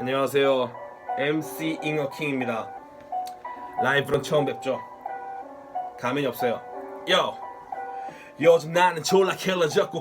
안녕하세요. MC 잉어킹입니다. 라이브로 처음 뵙죠. 가면이 없어요. 요! 요즘 나는 졸라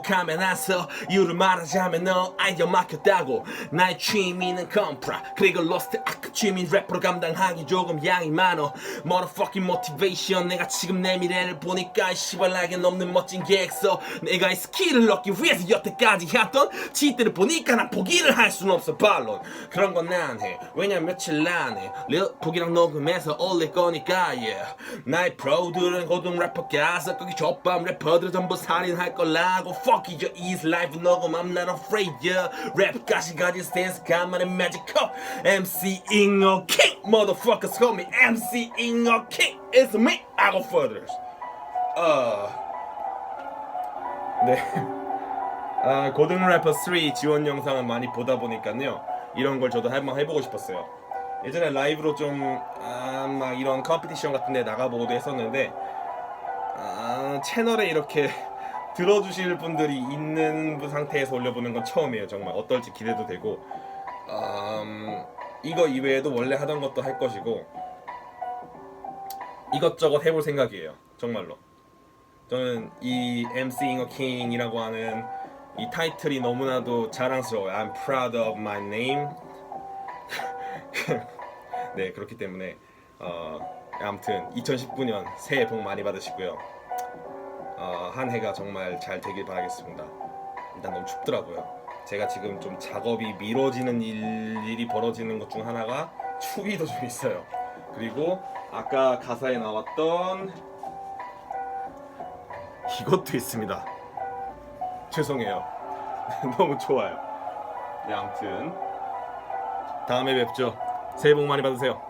가면 안써 이유를 말하자면 너 아이디어 막혔다고. 나의 취미는 컴프라 그리고 로스트 아크 취미 래퍼로 감당하기 조금 양이 많어. Motherfucking motivation 내가 지금 내 미래를 보니까 시발나게 넘는 멋진 계획서. 내가 이 스킬을 얻기 위해서 여태까지 했던 짓들을 보니까 난 포기를 할 순 없어 반론. 그런 건 난 해. 왜냐면 며칠 안에 릴북이랑 녹음해서 올릴 거니까 yeah. 나의 프로들은 고등 래퍼 가서 거기 족밥 래퍼들 전부 살인할 거라고 Fuck your easy life 녹음 I'm not afraid yeah. 랩까지 가진 스탠스 간만에 magical MC 잉어 king Motherfuckers call me MC 잉어 king It's me I go further. 어... 네. 아, 고등 래퍼 3 지원 영상을 많이 보다 보니까요. 이런 걸 저도 한번 해보고 싶었어요. 예전에 라이브로 좀 아, 막 이런 컴피티션 같은 데 나가보고도 했었는데 아, 채널에 이렇게 들어주실 분들이 있는 상태에서 올려보는 건 처음이에요. 정말 어떨지 기대도 되고. 음, 이거 이외에도 원래 하던 것도 할 것이고. 이것저것 해볼 생각이에요. 정말로. 저는 이 MC 잉어 킹이라고 하는 이 타이틀이 너무나도 자랑스러워요. I'm proud of my name. 네 그렇기 때문에 어, 아무튼 2019년 새해 복 많이 받으시고요. 어, 한 해가 정말 잘 되길 바라겠습니다. 일단 너무 춥더라고요. 제가 지금 좀 작업이 미뤄지는 일, 일이 벌어지는 것 중 하나가 추위도 좀 있어요. 그리고 아까 가사에 나왔던 이것도 있습니다. 죄송해요. 너무 좋아요. 네 아무튼 다음에 뵙죠. 새해 복 많이 받으세요